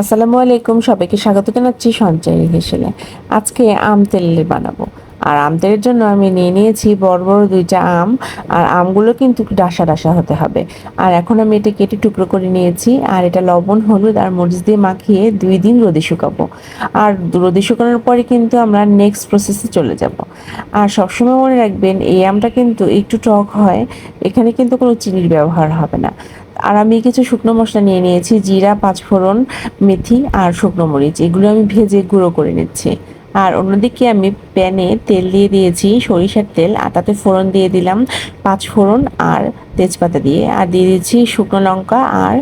আসসালামু আলাইকুম সবাইকে স্বাগত জানাচ্ছি সঞ্চয় হেসেলে আজকে আম তেল বানাবো। আর আম তেলের জন্য আমি নিয়ে নিয়েছি বড় বড় দুইটা আম, আর আমগুলো কিন্তু ডাসা ডাসা হতে হবে। আর এখন আমি এটা কেটে টুকরো করে নিয়েছি, আর এটা লবণ, হলুদ আর মরিচ দিয়ে মাখিয়ে দুই দিন রোদে শুকাবো। আর রোদে শুকানোর পরে কিন্তু আমরা নেক্সট প্রসেসে চলে যাব। আর সবসময় মনে রাখবেন, এই আমটা কিন্তু একটু টক হয়, এখানে কিন্তু কোনো চিনির ব্যবহার হবে না। আর আমি কিছু শুকনো মশলা নিয়ে নিয়েছি, জিরা, পাঁচফোড়ন, মেথি আর শুকনো মরিচ, এগুলো আমি ভেজে গুঁড়ো করে নিচ্ছি। আর অন্যদিকে আমি প্যানে তেল দিয়ে দিয়েছি সরিষার তেল আর তাতে ফোড়ন দিয়ে দিলাম পাঁচ ফোড়ন আর তেজপাতা দিয়ে। আর দিয়ে দিয়েছি শুকনো লঙ্কা আর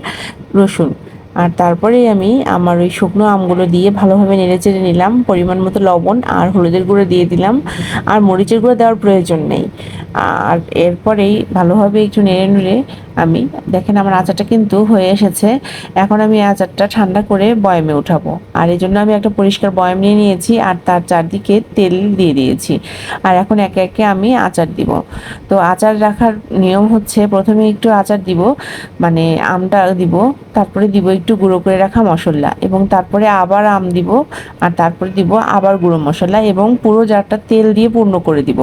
রসুন। আর তারপরে আমি আমার ওই শুকনো আমগুলো দিয়ে ভালোভাবে নেড়ে চেড়ে নিলাম, পরিমাণ মতো লবণ আর হলুদের গুঁড়ো দিয়ে দিলাম। আর মরিচের গুঁড়ো দেওয়ার প্রয়োজন নেই। আর এরপরেই ভালোভাবে একটু নেড়ে নেড়ে আমি, দেখেন আমার আচারটা কিন্তু হয়ে এসেছে। এখন আমি আচারটা ঠান্ডা করে বয়ামে উঠাবো। আর এই জন্য আমি একটা পরিষ্কার বয়াম নিয়ে নিয়েছি আর তার চারদিকে তেল দিয়ে দিয়েছি। আর এখন একে একে আমি আচার দিব। তো আচার রাখার নিয়ম হচ্ছে প্রথমে একটু আচার দিব মানে আমটা দিব, তারপরে দিব একটু গুঁড়ো করে রাখা মশলা এবং তারপরে আবার আম দিব আর তারপরে দিব আবার গুঁড়ো মশলা এবং পুরো জারটা তেল দিয়ে পূর্ণ করে দিব।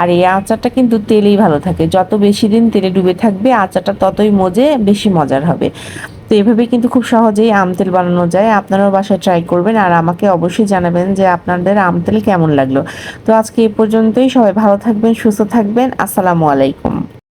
আর এই আচারটা কিন্তু তেলেই ভালো থাকে। যত বেশি দিন তেলে ডুবে থাকবে আচাটা ততই মজে বেশি মজার হবে। তো এভাবে কিন্তু খুব সহজেই আম তেল বানানো যায়। আপনারাও বাসায় ট্রাই করবেন আর আমাকে অবশ্যই জানাবেন যে আপনাদের আম তেল কেমন লাগল। তো আজকে এ পর্যন্তই। সবাই ভালো থাকবেন, সুস্থ থাকবেন। আসসালামু আলাইকুম।